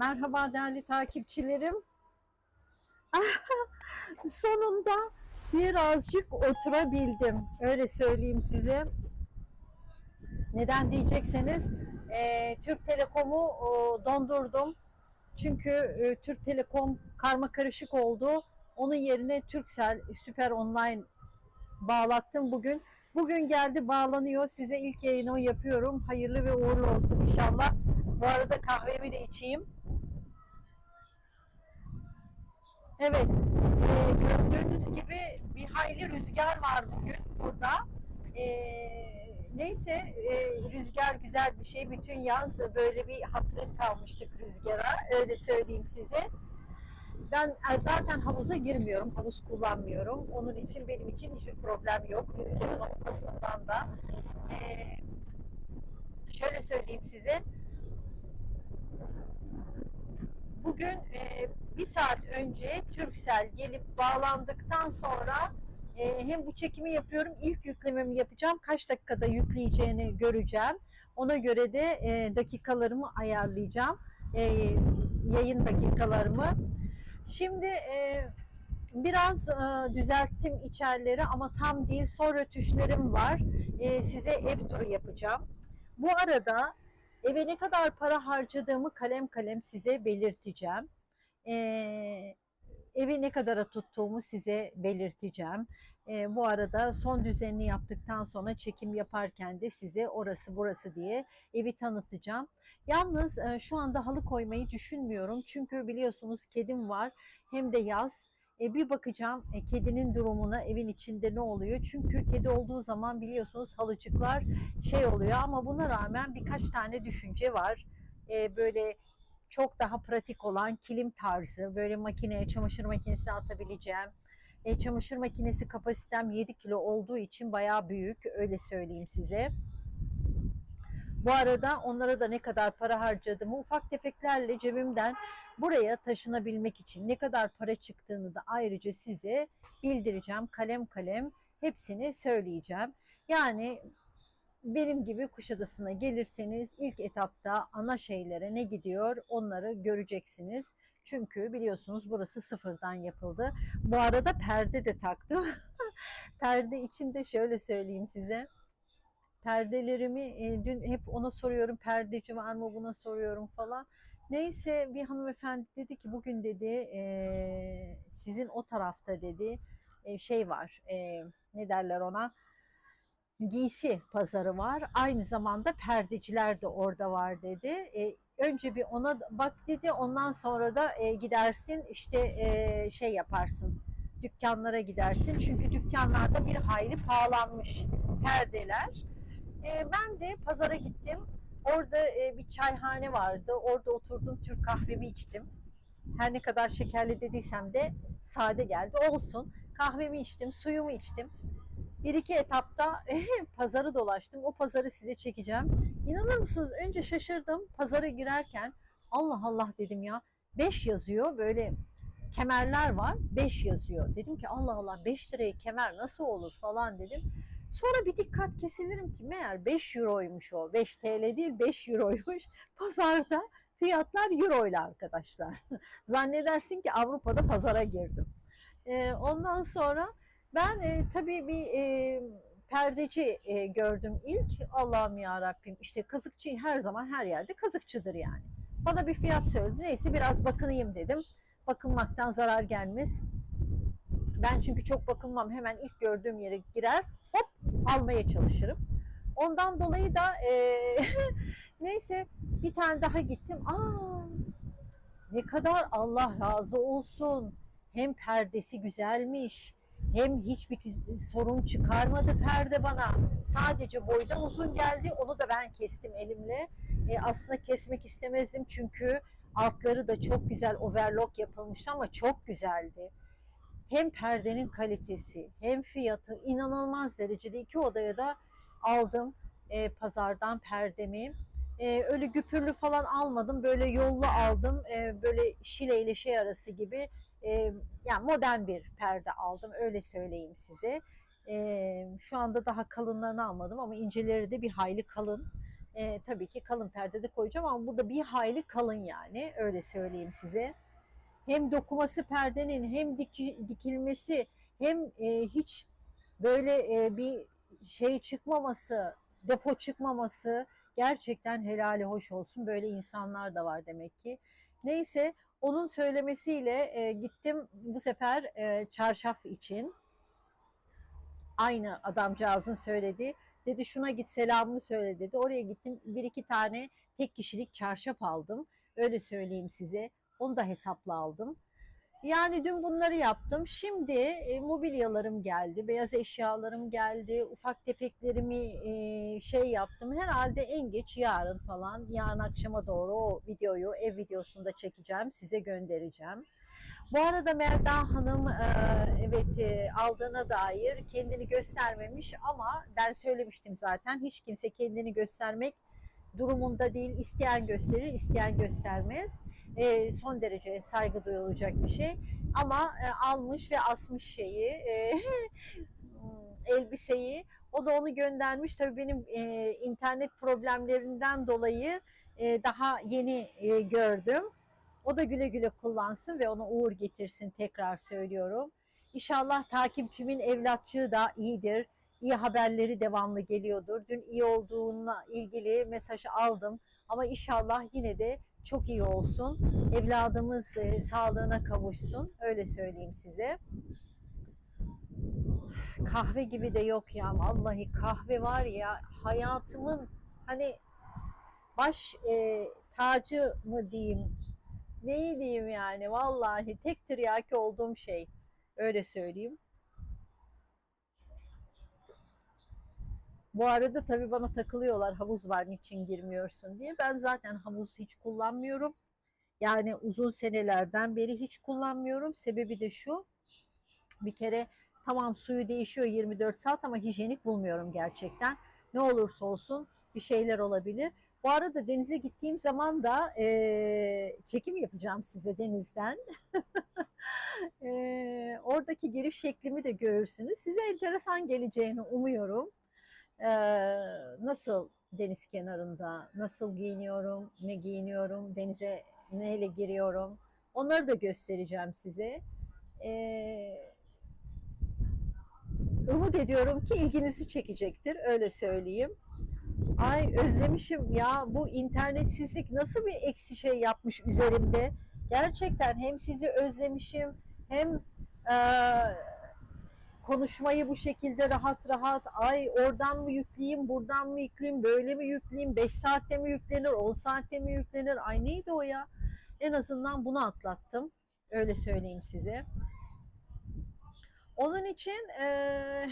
Merhaba değerli takipçilerim. Sonunda birazcık oturabildim. Öyle söyleyeyim size. Neden diyecekseniz e, Türk Telekom'u o, dondurdum. Çünkü e, Türk Telekom karma karışık oldu. Onun yerine Turkcell Süper Online bağlattım bugün. Bugün geldi bağlanıyor. Size ilk yayını yapıyorum. Hayırlı ve uğurlu olsun inşallah. Bu arada kahvemi de içeyim. Evet. e, gördüğünüz gibi bir hayli rüzgar var bugün burada. E, neyse e, rüzgar güzel bir şey. Bütün yaz böyle bir hasret kalmıştık rüzgara. Öyle söyleyeyim size. Ben e, zaten havuza girmiyorum, havuz kullanmıyorum. Onun için benim için hiçbir problem yok. Rüzgarın olmasından da. Ee, şöyle söyleyeyim size. Bugün e, bir saat önce Turkcell gelip bağlandıktan sonra e, hem bu çekimi yapıyorum, ilk yüklememi yapacağım. Kaç dakikada yükleyeceğini göreceğim. Ona göre de e, dakikalarımı ayarlayacağım. E, yayın dakikalarımı. Şimdi e, biraz e, düzelttim içerileri ama tam değil. Son rötuşlarım var. E, size ev turu yapacağım. Bu arada eve ne kadar para harcadığımı kalem kalem size belirteceğim. E, evi ne kadara tuttuğumu size belirteceğim. E, bu arada son düzenini yaptıktan sonra çekim yaparken de size orası burası diye evi tanıtacağım. Yalnız e, şu anda halı koymayı düşünmüyorum. Çünkü biliyorsunuz kedim var. Hem de yaz. E, bir bakacağım e, kedinin durumuna evin içinde ne oluyor. Çünkü kedi olduğu zaman biliyorsunuz halıcıklar şey oluyor ama buna rağmen birkaç tane düşünce var. E, böyle çok daha pratik olan kilim tarzı böyle makineye çamaşır makinesine atabileceğim. E, çamaşır makinesi kapasitem 7 kilo olduğu için bayağı büyük öyle söyleyeyim size. Bu arada onlara da ne kadar para harcadığımı ufak tefeklerle cebimden buraya taşınabilmek için ne kadar para çıktığını da ayrıca size bildireceğim. Kalem kalem hepsini söyleyeceğim. Yani benim gibi Kuşadası'na gelirseniz ilk etapta ana şeylere ne gidiyor onları göreceksiniz. Çünkü biliyorsunuz burası sıfırdan yapıldı. Bu arada perde de taktım. perde içinde şöyle söyleyeyim size perdelerimi e, dün hep ona soruyorum perdeci var mı buna soruyorum falan. Neyse bir hanımefendi dedi ki bugün dedi e, sizin o tarafta dedi e, şey var e, ne derler ona giysi pazarı var. Aynı zamanda perdeciler de orada var dedi. E, önce bir ona bak dedi ondan sonra da e, gidersin işte e, şey yaparsın dükkanlara gidersin. Çünkü dükkanlarda bir hayli pahalanmış perdeler. E, ben de pazara gittim. Orada e, bir çayhane vardı. Orada oturdum Türk kahvemi içtim. Her ne kadar şekerli dediysem de sade geldi. Olsun. Kahvemi içtim, suyumu içtim. Bir iki etapta pazarı dolaştım. O pazarı size çekeceğim. İnanır mısınız? Önce şaşırdım. Pazara girerken Allah Allah dedim ya. 5 yazıyor. Böyle kemerler var. 5 yazıyor. Dedim ki Allah Allah 5 liraya kemer nasıl olur falan dedim. Sonra bir dikkat kesilirim ki meğer 5 euroymuş o. 5 TL değil 5 euroymuş. Pazarda fiyatlar euroyla arkadaşlar. Zannedersin ki Avrupa'da pazara girdim. Ee, ondan sonra ben e, tabii bir e, perdeci e, gördüm ilk. Allah'ım ya Rabbim işte kazıkçı her zaman her yerde kazıkçıdır yani. Bana bir fiyat söyledi. Neyse biraz bakınayım dedim. Bakınmaktan zarar gelmez. Ben çünkü çok bakınmam. Hemen ilk gördüğüm yere girer hop almaya çalışırım. Ondan dolayı da e, neyse bir tane daha gittim. Aa ne kadar Allah razı olsun. Hem perdesi güzelmiş hem hiçbir sorun çıkarmadı perde bana. Sadece boydan uzun geldi. Onu da ben kestim elimle. E, aslında kesmek istemezdim çünkü altları da çok güzel overlock yapılmıştı ama çok güzeldi hem perdenin kalitesi hem fiyatı inanılmaz derecede iki odaya da aldım e, pazardan perdemi. E, öyle güpürlü falan almadım. Böyle yollu aldım. E, böyle şile ile şey arası gibi e, yani modern bir perde aldım. Öyle söyleyeyim size. E, şu anda daha kalınlarını almadım ama inceleri de bir hayli kalın. E, tabii ki kalın perde de koyacağım ama burada bir hayli kalın yani öyle söyleyeyim size. Hem dokuması perdenin hem diki- dikilmesi hem e, hiç böyle e, bir şey çıkmaması, defo çıkmaması gerçekten helali hoş olsun. Böyle insanlar da var demek ki. Neyse onun söylemesiyle e, gittim bu sefer e, çarşaf için. Aynı adamcağızın söyledi. Dedi şuna git selamımı söyle dedi. Oraya gittim bir iki tane tek kişilik çarşaf aldım. Öyle söyleyeyim size. Onu da hesapla aldım. Yani dün bunları yaptım. Şimdi e, mobilyalarım geldi, beyaz eşyalarım geldi, ufak tefeklerimi e, şey yaptım. Herhalde en geç yarın falan, yarın akşama doğru o videoyu ev videosunda çekeceğim, size göndereceğim. Bu arada Melda Hanım e, evet e, aldığına dair kendini göstermemiş ama ben söylemiştim zaten hiç kimse kendini göstermek durumunda değil. İsteyen gösterir, isteyen göstermez. E, son derece saygı duyulacak bir şey. Ama e, almış ve asmış şeyi, e, elbiseyi. O da onu göndermiş. Tabii benim e, internet problemlerinden dolayı e, daha yeni e, gördüm. O da güle güle kullansın ve ona uğur getirsin tekrar söylüyorum. İnşallah takipçimin evlatçığı da iyidir. İyi haberleri devamlı geliyordur. Dün iyi olduğuna ilgili mesajı aldım. Ama inşallah yine de çok iyi olsun. Evladımız e, sağlığına kavuşsun. Öyle söyleyeyim size. Kahve gibi de yok ya. Vallahi kahve var ya hayatımın hani baş e, tacı mı diyeyim neyi diyeyim yani vallahi tek tiryaki olduğum şey öyle söyleyeyim. Bu arada tabii bana takılıyorlar havuz var niçin girmiyorsun diye. Ben zaten havuz hiç kullanmıyorum. Yani uzun senelerden beri hiç kullanmıyorum. Sebebi de şu. Bir kere tamam suyu değişiyor 24 saat ama hijyenik bulmuyorum gerçekten. Ne olursa olsun bir şeyler olabilir. Bu arada denize gittiğim zaman da e, çekim yapacağım size denizden. e, oradaki giriş şeklimi de görürsünüz. Size enteresan geleceğini umuyorum. E, nasıl deniz kenarında, nasıl giyiniyorum, ne giyiniyorum, denize neyle giriyorum. Onları da göstereceğim size. E, umut ediyorum ki ilginizi çekecektir, öyle söyleyeyim. Ay özlemişim ya bu internetsizlik nasıl bir eksi şey yapmış üzerimde. Gerçekten hem sizi özlemişim hem konuşmayı bu şekilde rahat rahat ay oradan mı yükleyeyim buradan mı yükleyeyim böyle mi yükleyeyim 5 saatte mi yüklenir 10 saatte mi yüklenir ay neydi o ya en azından bunu atlattım öyle söyleyeyim size. Onun için e,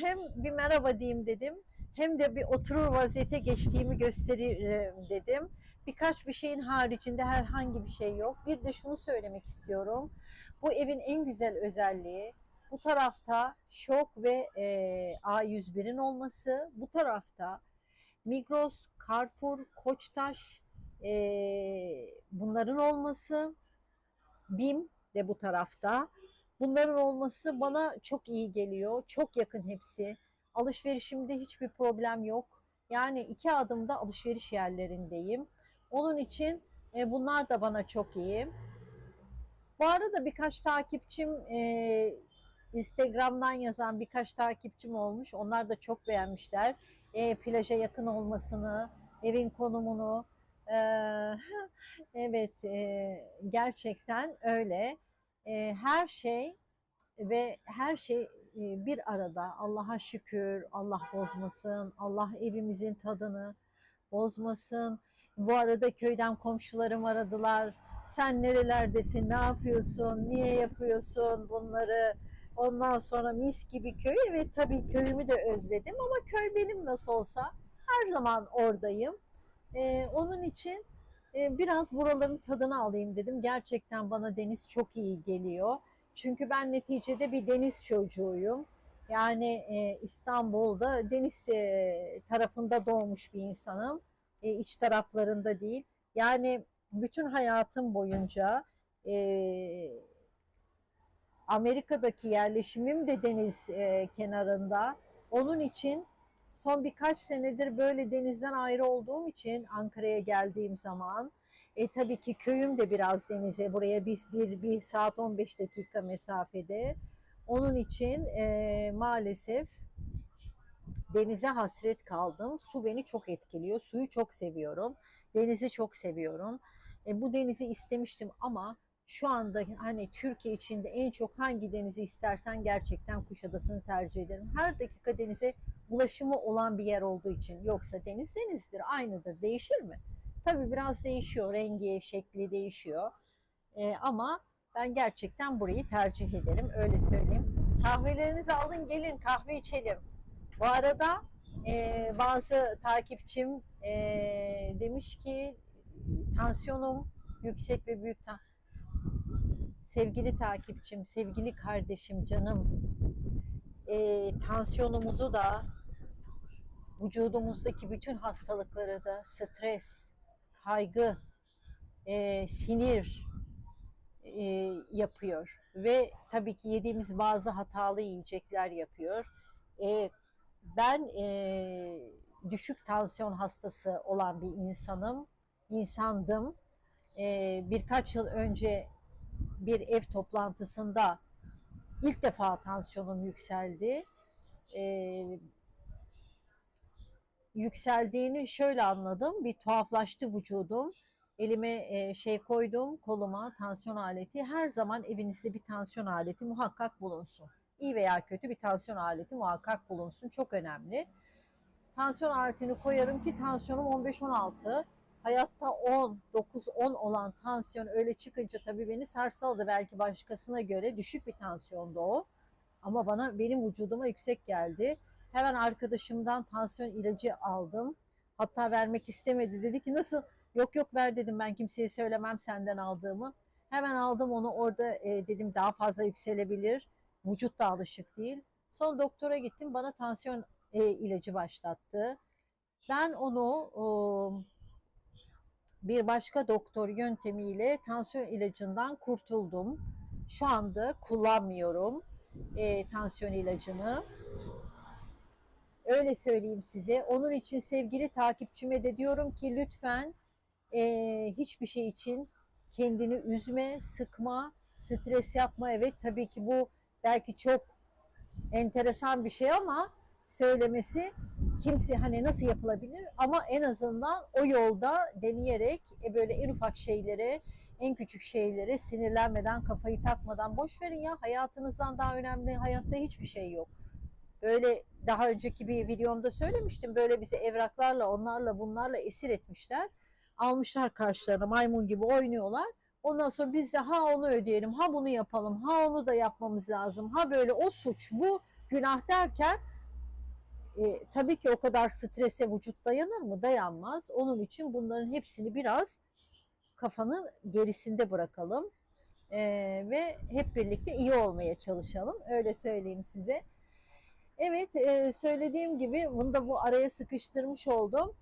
hem bir merhaba diyeyim dedim hem de bir oturur vaziyete geçtiğimi gösteririm dedim. Birkaç bir şeyin haricinde herhangi bir şey yok. Bir de şunu söylemek istiyorum. Bu evin en güzel özelliği bu tarafta Şok ve e, A101'in olması, bu tarafta Migros, Carrefour, Koçtaş e, bunların olması, BİM de bu tarafta. Bunların olması bana çok iyi geliyor. Çok yakın hepsi. Alışverişimde hiçbir problem yok. Yani iki adımda alışveriş yerlerindeyim. Onun için e, bunlar da bana çok iyi. Bu arada birkaç takipçim e, Instagram'dan yazan birkaç takipçim olmuş. Onlar da çok beğenmişler. E, plaja yakın olmasını, evin konumunu. E, evet, e, gerçekten öyle. E, her şey ve her şey e, bir arada. Allah'a şükür, Allah bozmasın, Allah evimizin tadını bozmasın. Bu arada köyden komşularım aradılar. Sen nerelerdesin, ne yapıyorsun, niye yapıyorsun bunları? Ondan sonra mis gibi köy. Evet tabii köyümü de özledim ama köy benim nasıl olsa her zaman oradayım. Ee, onun için e, biraz buraların tadını alayım dedim. Gerçekten bana deniz çok iyi geliyor. Çünkü ben neticede bir deniz çocuğuyum. Yani e, İstanbul'da deniz e, tarafında doğmuş bir insanım. E, iç taraflarında değil. Yani bütün hayatım boyunca e, Amerika'daki yerleşimim de deniz e, kenarında. Onun için Son birkaç senedir böyle denizden ayrı olduğum için Ankara'ya geldiğim zaman e, tabii ki köyüm de biraz denize buraya bir, bir, bir saat 15 dakika mesafede. Onun için e, maalesef denize hasret kaldım. Su beni çok etkiliyor. Suyu çok seviyorum. Denizi çok seviyorum. E, bu denizi istemiştim ama şu anda hani Türkiye içinde en çok hangi denizi istersen gerçekten Kuşadası'nı tercih ederim. Her dakika denize ulaşımı olan bir yer olduğu için. Yoksa deniz denizdir, aynıdır. Değişir mi? Tabii biraz değişiyor. Rengi, şekli değişiyor. E, ama ben gerçekten burayı tercih ederim. Öyle söyleyeyim. Kahvelerinizi alın gelin kahve içelim. Bu arada e, bazı takipçim e, demiş ki tansiyonum yüksek ve büyük tan sevgili takipçim, sevgili kardeşim, canım e, tansiyonumuzu da vücudumuzdaki bütün hastalıkları da stres, kaygı, e, sinir e, yapıyor ve tabii ki yediğimiz bazı hatalı yiyecekler yapıyor. E, ben e, düşük tansiyon hastası olan bir insanım, insandım. E, birkaç yıl önce bir ev toplantısında ilk defa tansiyonum yükseldi. E, yükseldiğini şöyle anladım. Bir tuhaflaştı vücudum. Elime e, şey koydum koluma tansiyon aleti. Her zaman evinizde bir tansiyon aleti muhakkak bulunsun. İyi veya kötü bir tansiyon aleti muhakkak bulunsun. Çok önemli. Tansiyon aletini koyarım ki tansiyonum 15-16. Hayatta 10, 9, 10 olan tansiyon öyle çıkınca tabii beni sarsaldı. Belki başkasına göre düşük bir tansiyondu o. Ama bana benim vücuduma yüksek geldi. Hemen arkadaşımdan tansiyon ilacı aldım. Hatta vermek istemedi. Dedi ki nasıl? Yok yok ver dedim ben kimseye söylemem senden aldığımı. Hemen aldım onu orada e, dedim daha fazla yükselebilir. Vücut da alışık değil. Son doktora gittim bana tansiyon e, ilacı başlattı. Ben onu e, bir başka doktor yöntemiyle tansiyon ilacından kurtuldum. Şu anda kullanmıyorum e, tansiyon ilacını. Öyle söyleyeyim size. Onun için sevgili takipçime de diyorum ki lütfen e, hiçbir şey için kendini üzme, sıkma, stres yapma. Evet tabii ki bu belki çok enteresan bir şey ama söylemesi kimse hani nasıl yapılabilir ama en azından o yolda deneyerek e, böyle en ufak şeylere en küçük şeylere sinirlenmeden kafayı takmadan boş verin ya hayatınızdan daha önemli hayatta hiçbir şey yok. Böyle daha önceki bir videomda söylemiştim böyle bizi evraklarla onlarla bunlarla esir etmişler. Almışlar karşılarına maymun gibi oynuyorlar. Ondan sonra biz de ha onu ödeyelim, ha bunu yapalım, ha onu da yapmamız lazım, ha böyle o suç, bu günah derken e, tabii ki o kadar strese vücut dayanır mı? Dayanmaz. Onun için bunların hepsini biraz kafanın gerisinde bırakalım e, ve hep birlikte iyi olmaya çalışalım. Öyle söyleyeyim size. Evet, e, söylediğim gibi bunu da bu araya sıkıştırmış oldum.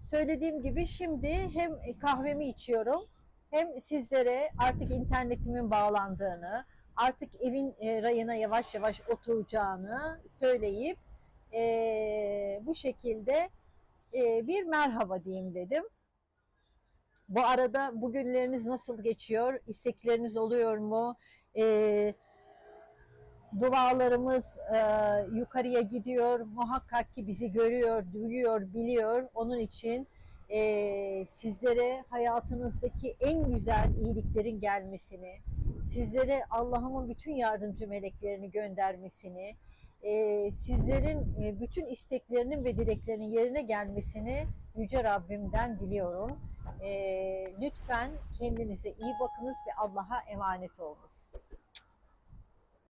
Söylediğim gibi şimdi hem kahvemi içiyorum hem sizlere artık internetimin bağlandığını, artık evin e, rayına yavaş yavaş oturacağını söyleyip e, bu şekilde e, bir merhaba diyeyim dedim. Bu arada bugünleriniz nasıl geçiyor? İstekleriniz oluyor mu? E, dualarımız e, yukarıya gidiyor. Muhakkak ki bizi görüyor, duyuyor, biliyor. Onun için e, sizlere hayatınızdaki en güzel iyiliklerin gelmesini, sizlere Allah'ımın bütün yardımcı meleklerini göndermesini, e, sizlerin e, bütün isteklerinin ve dileklerinin yerine gelmesini Yüce Rabbimden diliyorum. E, lütfen kendinize iyi bakınız ve Allah'a emanet olunuz.